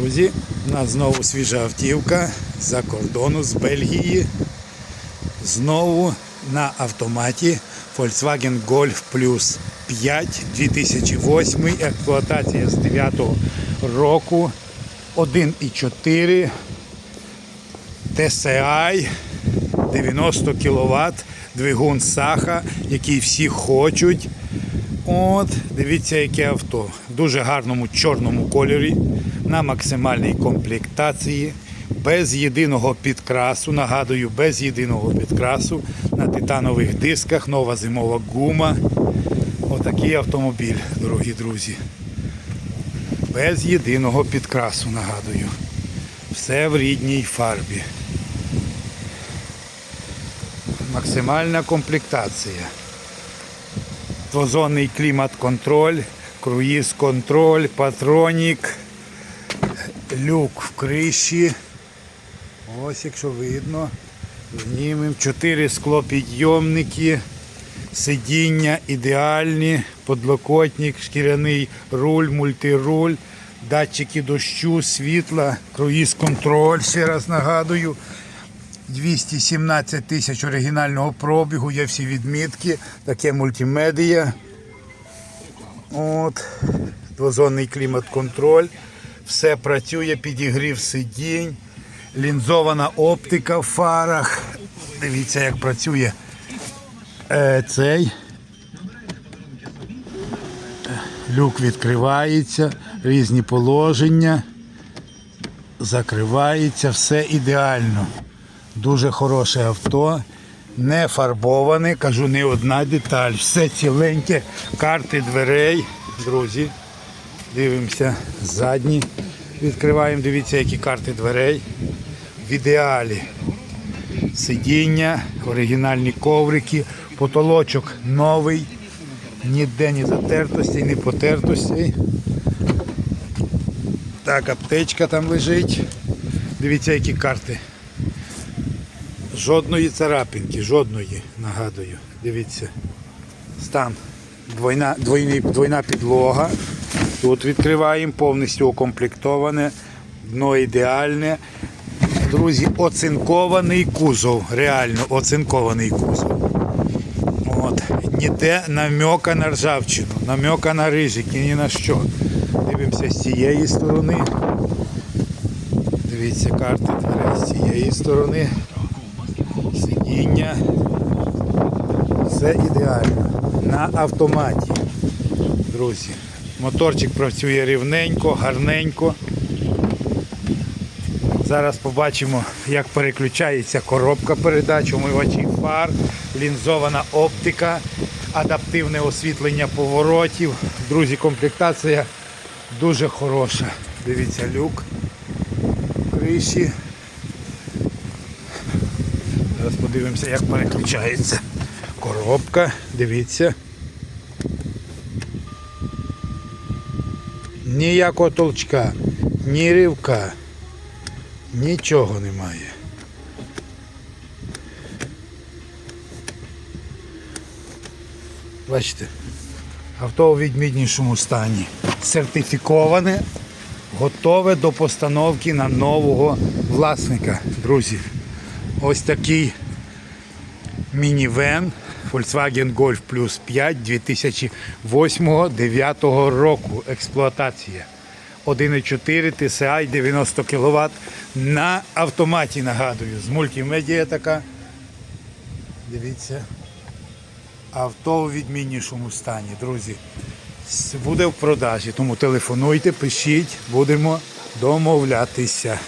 Друзі, у нас знову свіжа автівка за кордону з Бельгії. Знову на автоматі Volkswagen Golf Plus 5 2008 експлуатація з 9 року 1,4 TSI 90 кВт, двигун Саха, який всі хочуть. От, дивіться, яке авто. В дуже гарному чорному кольорі, на максимальній комплектації, без єдиного підкрасу. Нагадую, без єдиного підкрасу на титанових дисках, нова зимова гума. Отакий автомобіль, дорогі друзі. Без єдиного підкрасу, нагадую. Все в рідній фарбі. Максимальна комплектація двозонний клімат-контроль, круїз-контроль, патронік, люк в криші. Ось якщо видно. Знімемо чотири склопідйомники, сидіння ідеальні, подлокотник, шкіряний руль, мультируль, датчики дощу, світла, круїз-контроль, ще раз нагадую. 217 тисяч оригінального пробігу, є всі відмітки, таке мультимедія. От, двозонний клімат-контроль. Все працює, підігрів сидінь, лінзована оптика в фарах. Дивіться, як працює е, цей. Люк відкривається, різні положення, закривається, все ідеально. Дуже хороше авто, не фарбоване, кажу, не одна деталь. Все ціленьке, карти дверей, друзі. Дивимося задні. Відкриваємо, дивіться, які карти дверей. В ідеалі. Сидіння, оригінальні коврики, потолочок новий, ніде ні затертостей, ні потертостей. Так, аптечка там лежить. Дивіться, які карти. Жодної царапинки, жодної, нагадую. Дивіться. Стан. Двойна, двойний, двойна підлога. Тут відкриваємо, повністю укомплектоване, дно ідеальне. Друзі, оцинкований кузов. Реально оцинкований кузов. От. Ніде намека на ржавчину, намека на рижики, ні на що. Дивимося з цієї сторони. Дивіться карти дверей з цієї сторони сидіння. Все ідеально. На автоматі. Друзі. Моторчик працює рівненько, гарненько. Зараз побачимо, як переключається коробка передач, умивачі фар, лінзована оптика, адаптивне освітлення поворотів. Друзі, комплектація дуже хороша. Дивіться, люк, криші. Зараз подивимося, як переключається коробка. Дивіться. Ніякого толчка, ні ривка, нічого немає. Бачите, авто у відміннішому стані. Сертифіковане, готове до постановки на нового власника, друзі. Ось такий мінівен Volkswagen Golf Plus 5 2008-2009 року. Експлуатація. 1,4 TSI 90 кВт на автоматі, нагадую. З мультимедіа така. Дивіться. Авто у відміннішому стані, друзі. Буде в продажі, тому телефонуйте, пишіть, будемо домовлятися.